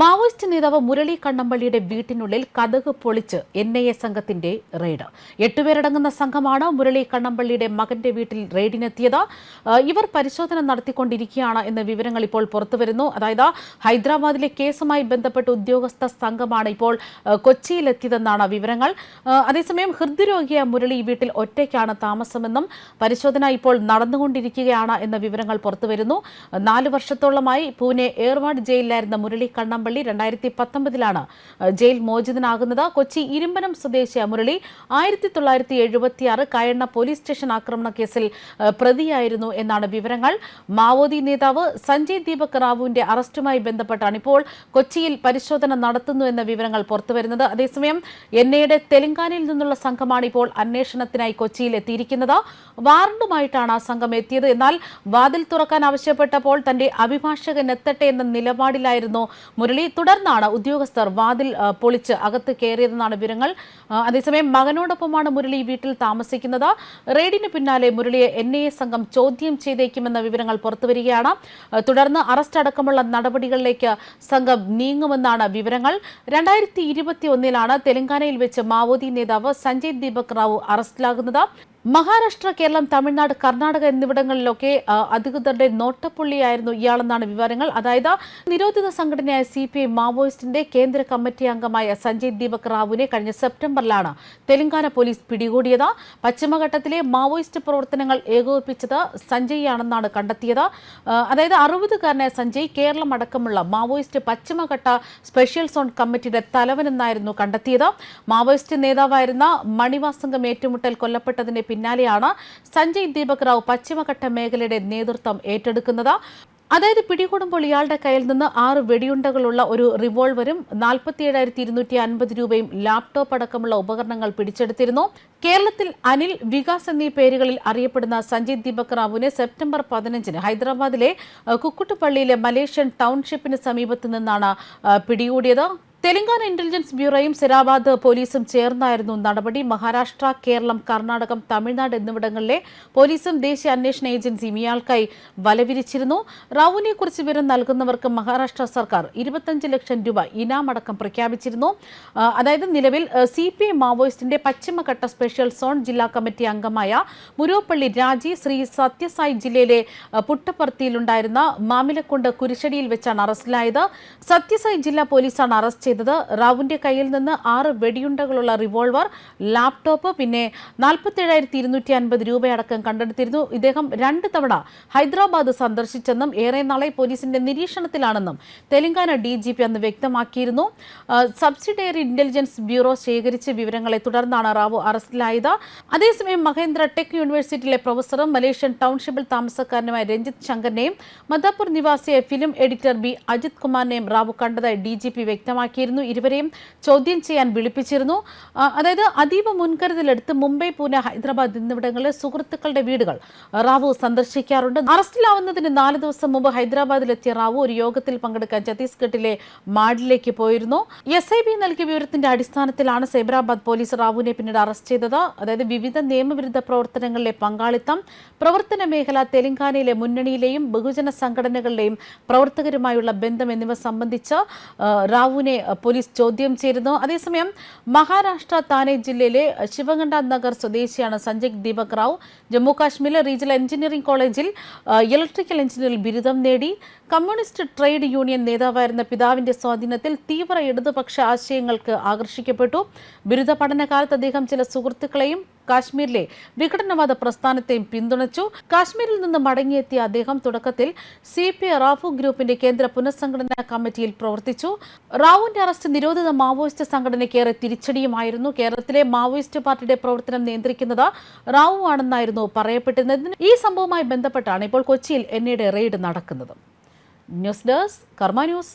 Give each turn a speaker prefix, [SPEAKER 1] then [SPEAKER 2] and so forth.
[SPEAKER 1] Maoist നേതാവ് മുരളി കണ്ണമ്പള്ളിയുടെ വീട്ടിനുള്ളിൽ കഥക് പൊളിച്ച് എൻ ഐ എ സംഘത്തിന്റെ റെയ്ഡ്. എട്ടുപേരടങ്ങുന്ന സംഘമാണ് മുരളി കണ്ണമ്പള്ളിയുടെ മകന്റെ വീട്ടിൽ റെയ്ഡിനെത്തിയത്. ഇവർ പരിശോധന നടത്തിക്കൊണ്ടിരിക്കുകയാണ് എന്ന വിവരങ്ങൾ ഇപ്പോൾ പുറത്തുവരുന്നു. അതായത് ഹൈദരാബാദിലെ കേസുമായി ബന്ധപ്പെട്ട ഉദ്യോഗസ്ഥ സംഘമാണ് ഇപ്പോൾ കൊച്ചിയിലെത്തിയതെന്നാണ് വിവരങ്ങൾ. അതേസമയം ഹൃദ്രോഗിയ മുരളി വീട്ടിൽ ഒറ്റയ്ക്കാണ് താമസമെന്നും പരിശോധന ഇപ്പോൾ നടന്നുകൊണ്ടിരിക്കുകയാണ് എന്ന വിവരങ്ങൾ പുറത്തുവരുന്നു. നാല് വർഷത്തോളമായി പൂനെ ഏർവാഡ് ജയിലിലായിരുന്ന മുരളി കണ്ണമ്പള്ളി രണ്ടായിരത്തി പത്തൊമ്പതിലാണ് ജയിൽ മോചിതനാകുന്നത് കൊച്ചി ഇരുമ്പനം സ്വദേശി മുരളി. ആയിരത്തി തൊള്ളായിരത്തി എഴുപത്തിയാറ് കയണ്ണ പോലീസ് സ്റ്റേഷൻ ആക്രമണ കേസിൽ പ്രതിയായിരുന്നു എന്നാണ് വിവരങ്ങൾ. മാവോദി നേതാവ് സഞ്ജയ് ദീപക് റാവുവിന്റെ അറസ്റ്റുമായി ബന്ധപ്പെട്ടാണ് ഇപ്പോൾ കൊച്ചിയിൽ പരിശോധന നടത്തുന്നു എന്ന വിവരങ്ങൾ പുറത്തുവരുന്നത്. അതേസമയം എൻ ഐയുടെ തെലങ്കാനയിൽ നിന്നുള്ള സംഘമാണ് ഇപ്പോൾ അന്വേഷണത്തിനായി കൊച്ചിയിൽ എത്തിയിരിക്കുന്നത്. വാറണ്ടുമായിട്ടാണ് ആ സംഘം എത്തിയത്. എന്നാൽ വാതിൽ തുറക്കാൻ ആവശ്യപ്പെട്ടപ്പോൾ തന്റെ അഭിഭാഷകൻ എത്തട്ടെ എന്ന നിലപാടിലായിരുന്നു മുരളി. തുടർന്നാണ് ഉദ്യോഗസ്ഥർ വാതിൽ പൊളിച്ച് അകത്ത് കയറിയതെന്നാണ് വിവരങ്ങൾ. അതേസമയം മകനോടൊപ്പമാണ് മുരളി വീട്ടിൽ താമസിക്കുന്നത്. റെയ്ഡിന് പിന്നാലെ മുരളിയെ എൻ ഐ എ സംഘം ചോദ്യം ചെയ്തേക്കുമെന്ന വിവരങ്ങൾ പുറത്തുവരികയാണ് തുടർന്ന് അറസ്റ്റ് അടക്കമുള്ള നടപടികളിലേക്ക് സംഘം നീങ്ങുമെന്നാണ് വിവരങ്ങൾ. രണ്ടായിരത്തി ഇരുപത്തി ഒന്നിലാണ് തെലങ്കാനയിൽ വെച്ച് മാവോദി നേതാവ് സഞ്ജയ് ദീപക് റാവു അറസ്റ്റിലാകുന്നത്. മഹാരാഷ്ട്ര കേരളം തമിഴ്നാട് കർണാടക എന്നിവിടങ്ങളിലൊക്കെ അധികൃതരുടെ നോട്ടപ്പുള്ളിയായിരുന്നു ഇയാളെന്നാണ് വിവരങ്ങൾ. അതായത് നിരോധിത സംഘടനയായ സി പി ഐ മാവോയിസ്റ്റിന്റെ കേന്ദ്ര കമ്മിറ്റി അംഗമായ സഞ്ജയ് ദീപക് റാവുവിനെ കഴിഞ്ഞ സെപ്റ്റംബറിലാണ് തെലങ്കാന പോലീസ് പിടികൂടിയത്. പശ്ചിമഘട്ടത്തിലെ മാവോയിസ്റ്റ് പ്രവർത്തനങ്ങൾ ഏകോപിപ്പിച്ചത് സഞ്ജയ് കണ്ടെത്തിയത്. ആ, അതായത് അറുപതുകാരനായ സഞ്ജയ് കേരളം അടക്കമുള്ള മാവോയിസ്റ്റ് പശ്ചിമഘട്ട സ്പെഷ്യൽ സോൺ കമ്മിറ്റിയുടെ തലവനെന്നായിരുന്നു കണ്ടെത്തിയത്. മാവോയിസ്റ്റ് നേതാവായിരുന്ന മണിവാസംഗം ഏറ്റുമുട്ടൽ കൊല്ലപ്പെട്ടതിന് പിന്നാലെയാണ് സഞ്ജയ് ദീപക് റാവു പശ്ചിമഘട്ട മേഖലയുടെ നേതൃത്വം ഏറ്റെടുക്കുന്നത്. അതായത് പിടികൂടുമ്പോൾ ഇയാളുടെ കയ്യിൽ നിന്ന് ആറ് വെടിയുണ്ടകളുള്ള ഒരു റിവോൾവറും നാൽപ്പത്തി ഏഴായിരത്തി ഇരുന്നൂറ്റി അൻപത് രൂപയും ലാപ്ടോപ്പ് അടക്കമുള്ള ഉപകരണങ്ങൾ പിടിച്ചെടുത്തിരുന്നു. കേരളത്തിൽ അനിൽ വികാസ് എന്നീ പേരുകളിൽ അറിയപ്പെടുന്ന സഞ്ജയ് ദീപക് റാവുവിനെ സെപ്റ്റംബർ പതിനഞ്ചിന് ഹൈദരാബാദിലെ കുക്കുട്ടുപള്ളിയിലെ മലേഷ്യൻ ടൗൺഷിപ്പിന് സമീപത്ത് നിന്നാണ് പിടികൂടിയത്. തെലങ്കാന ഇന്റലിജൻസ് ബ്യൂറോയും സിരാബാദ് പോലീസും ചേർന്നായിരുന്നു നടപടി. മഹാരാഷ്ട്ര കേരളം കർണാടകം തമിഴ്നാട് എന്നിവിടങ്ങളിലെ പോലീസും ദേശീയ അന്വേഷണ ഏജൻസിയും ഇയാൾക്കായി വലവിരിച്ചിരുന്നു. റാവുവിനെ കുറിച്ച് വിവരം നൽകുന്നവർക്ക് മഹാരാഷ്ട്ര സർക്കാർ ഇരുപത്തഞ്ച് ലക്ഷം രൂപ ഇനാമടക്കം പ്രഖ്യാപിച്ചിരുന്നു. അതായത് നിലവിൽ സി പി എം മാവോയിസ്റ്റിന്റെ പശ്ചിമഘട്ട സ്പെഷ്യൽ സോൺ ജില്ലാ കമ്മിറ്റി അംഗമായ മുരോപ്പള്ളി രാജി ശ്രീ സത്യസായി ജില്ലയിലെ പുട്ടപ്പർത്തിയിലുണ്ടായിരുന്ന മാമിലക്കൊണ്ട് കുരിശടിയിൽ വെച്ചാണ് അറസ്റ്റിലായത്. സത്യസായി ജില്ലാ പോലീസാണ് അറസ്റ്റ് ചെയ്തത്. റാവുവിന്റെ കയ്യിൽ നിന്ന് ആറ് വെടിയുണ്ടകളുള്ള റിവോൾവർ ലാപ്ടോപ്പ് പിന്നെ നാൽപ്പത്തേഴായിരത്തി ഇരുന്നൂറ്റി അൻപത് രൂപയടക്കം കണ്ടെടുത്തിരുന്നു. ഇദ്ദേഹം രണ്ട് തവണ ഹൈദരാബാദ് സന്ദർശിച്ചെന്നും ഏറെ നാളെ പോലീസിന്റെ നിരീക്ഷണത്തിലാണെന്നും തെലങ്കാന ഡി ജി പി അന്ന് വ്യക്തമാക്കിയിരുന്നു. സബ്സിഡറി ഇന്റലിജൻസ് ബ്യൂറോ ശേഖരിച്ച വിവരങ്ങളെ തുടർന്നാണ് റാവു അറസ്റ്റിലായത്. അതേസമയം മഹേന്ദ്ര ടെക് യൂണിവേഴ്സിറ്റിയിലെ പ്രൊഫസറും മലേഷ്യൻ ടൗൺഷിപ്പിൽ താമസക്കാരനുമായ രഞ്ജിത്ത് ശങ്കറിനെയും മദാപൂർ നിവാസിയായ ഫിലിം എഡിറ്റർ ബി അജിത് കുമാറിനെയും റാവു കണ്ടതായി ഡി ജി പി ഇരുവരെയും ചോദ്യം ചെയ്യാൻ വിളിപ്പിച്ചിരുന്നു. അതായത് അതീവ മുൻകരുതലെടുത്ത് മുംബൈ പൂനെ ഹൈദരാബാദ് എന്നിവിടങ്ങളിലെ സുഹൃത്തുക്കളുടെ വീടുകൾ റാവു സന്ദർശിക്കാറുണ്ട്. അറസ്റ്റിലാവുന്നതിന് നാല് ദിവസം മുമ്പ് ഹൈദരാബാദിലെത്തിയ റാവു ഒരു യോഗത്തിൽ പങ്കെടുക്കാൻ ഛത്തീസ്ഗഡിലെ മാഡിലേക്ക് പോയിരുന്നു. എസ് ഐ ബി നൽകിയ വിവരത്തിന്റെ അടിസ്ഥാനത്തിലാണ് സൈബറാബാദ് പോലീസ് റാവുവിനെ പിന്നീട് അറസ്റ്റ് ചെയ്തത്. അതായത് വിവിധ നിയമവിരുദ്ധ പ്രവർത്തനങ്ങളിലെ പങ്കാളിത്തം പ്രവർത്തന മേഖല തെലങ്കാനയിലെ മുന്നണിയിലെയും ബഹുജന സംഘടനകളുടെയും പ്രവർത്തകരുമായുള്ള ബന്ധം എന്നിവ സംബന്ധിച്ച് റാവുവിനെ പോലീസ് ചോദ്യം ചെയ്തിരുന്നു. അതേസമയം മഹാരാഷ്ട്ര താനെ ജില്ലയിലെ ശിവഗണ്ഡ നഗർ സ്വദേശിയാണ് സഞ്ജയ് ദീപക് റാവു. ജമ്മു കാശ്മീരിലെ റീജിയണൽ എഞ്ചിനീയറിംഗ് കോളേജിൽ ഇലക്ട്രിക്കൽ എഞ്ചിനീയറിംഗ് ബിരുദം നേടി. കമ്മ്യൂണിസ്റ്റ് ട്രേഡ് യൂണിയൻ നേതാവായിരുന്ന പിതാവിന്റെ സ്വാധീനത്തിൽ തീവ്ര ഇടതുപക്ഷ ആശയങ്ങൾക്ക് ആകർഷിക്കപ്പെട്ടു. ബിരുദ പഠനകാലത്ത് അദ്ദേഹം ചില സുഹൃത്തുക്കളെയും കാശ്മീരിലെ വിഘടനവാദ പ്രസ്ഥാനത്തെയും പിന്തുണച്ചു. കാശ്മീരിൽ നിന്ന് മടങ്ങിയെത്തിയ അദ്ദേഹം തുടക്കത്തിൽ സി പി റാഫു ഗ്രൂപ്പിന്റെ കേന്ദ്ര പുനഃസംഘടനാ കമ്മിറ്റിയിൽ പ്രവർത്തിച്ചു. റാവുവിന്റെ അറസ്റ്റ് നിരോധിത മാവോയിസ്റ്റ് സംഘടനയ്ക്ക് ഏറെ തിരിച്ചടിയുമായിരുന്നു. കേരളത്തിലെ മാവോയിസ്റ്റ് പാർട്ടിയുടെ പ്രവർത്തനം നിയന്ത്രിക്കുന്നത് റാവു ആണെന്നായിരുന്നു പറയപ്പെട്ടിരുന്നത്. ഈ സംഭവവുമായി ബന്ധപ്പെട്ടാണ് ഇപ്പോൾ കൊച്ചിയിൽ എൻ റെയ്ഡ് നടക്കുന്നത്. News desk Karma news.